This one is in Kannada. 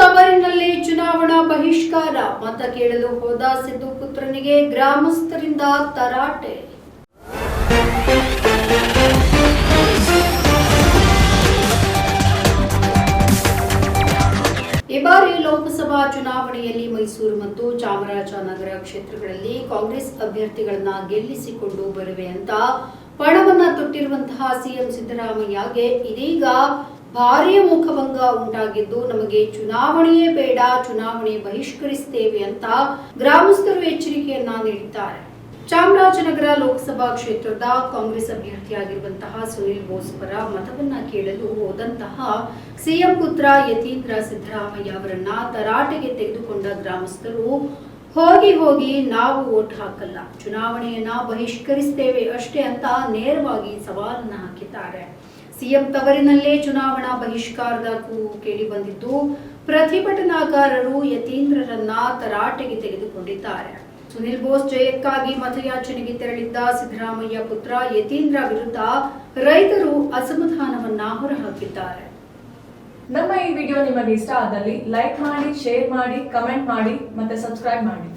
ತವರಿನಲ್ಲಿ ಚುನಾವಣಾ ಬಹಿಷ್ಕಾರ. ಮತ ಕೇಳಲು ಹೋದ ಸಿದ್ದು ಪುತ್ರನಿಗೆ ಗ್ರಾಮಸ್ಥರಿಂದ ತರಾಟೆ. ಈ ಬಾರಿ ಲೋಕಸಭಾ ಚುನಾವಣೆಯಲ್ಲಿ ಮೈಸೂರು ಮತ್ತು ಚಾಮರಾಜನಗರ ಕ್ಷೇತ್ರಗಳಲ್ಲಿ ಕಾಂಗ್ರೆಸ್ ಅಭ್ಯರ್ಥಿಗಳನ್ನ ಗೆಲ್ಲಿಸಿಕೊಂಡು ಬರುವೆ ಅಂತ ಪಣವನ್ನ ತೊಟ್ಟಿರುವಂತಹ ಸಿಎಂ ಸಿದ್ದರಾಮಯ್ಯಗೆ ಇದೀಗ ಭಾರೀ ಮುಖಭಂಗ ಉಂಟಾಗಿದ್ದು ನಮಗೆ ಚುನಾವಣೆಯೇ ಬೇಡ, ಚುನಾವಣೆ ಬಹಿಷ್ಕರಿಸುತ್ತೇವೆ ಅಂತ ಗ್ರಾಮಸ್ಥರು ಎಚ್ಚರಿಕೆಯನ್ನ ನೀಡಿದ್ದಾರೆ. ಚಾಮರಾಜನಗರ ಲೋಕಸಭಾ ಕ್ಷೇತ್ರದ ಕಾಂಗ್ರೆಸ್ ಅಭ್ಯರ್ಥಿಯಾಗಿರುವಂತಹ ಸುನಿಲ್ ಬೋಸ್ ಪರ ಮತವನ್ನ ಕೇಳಲು ಹೋದಂತಹ ಸಿಎಂ ಪುತ್ರ ಯತೀಂದ್ರ ಸಿದ್ದರಾಮಯ್ಯ ಅವರನ್ನ ತರಾಟೆಗೆ ತೆಗೆದುಕೊಂಡ ಗ್ರಾಮಸ್ಥರು, ಹೋಗಿ ಹೋಗಿ ನಾವು ಓಟ್ ಹಾಕಲ್ಲ, ಚುನಾವಣೆಯನ್ನ ಬಹಿಷ್ಕರಿಸುತ್ತೇವೆ ಅಷ್ಟೇ ಅಂತ ನೇರವಾಗಿ ಸವಾಲನ್ನ ಹಾಕಿದ್ದಾರೆ. ಸಿಎಂ ತವರಿನಲ್ಲೇ ಚುನಾವಣಾ ಬಹಿಷ್ಕಾರದ ಕೂಗು ಕೇಳಿ ಬಂದಿದ್ದು, ಪ್ರತಿಭಟನಾಕಾರರು ಯತೀಂದ್ರರನ್ನ ತರಾಟೆಗೆ ತೆಗೆದುಕೊಂಡಿದ್ದಾರೆ. ಸುನಿಲ್ ಬೋಸ್ ಜಯಕ್ಕಾಗಿ ಮತಯಾಚನೆಗೆ ತೆರಳಿದ್ದ ಸಿದ್ದರಾಮಯ್ಯ ಪುತ್ರ ಯತೀಂದ್ರ ವಿರುದ್ಧ ರೈತರು ಅಸಮಾಧಾನವನ್ನ ಹೊರಹಾಕಿದ್ದಾರೆ. ನಮ್ಮ ಈ ವಿಡಿಯೋ ನಿಮಗೆ ಇಷ್ಟ ಆದಲ್ಲಿ ಲೈಕ್ ಮಾಡಿ, ಶೇರ್ ಮಾಡಿ, ಕಮೆಂಟ್ ಮಾಡಿ ಮತ್ತೆ ಸಬ್ಸ್ಕ್ರೈಬ್ ಮಾಡಿ.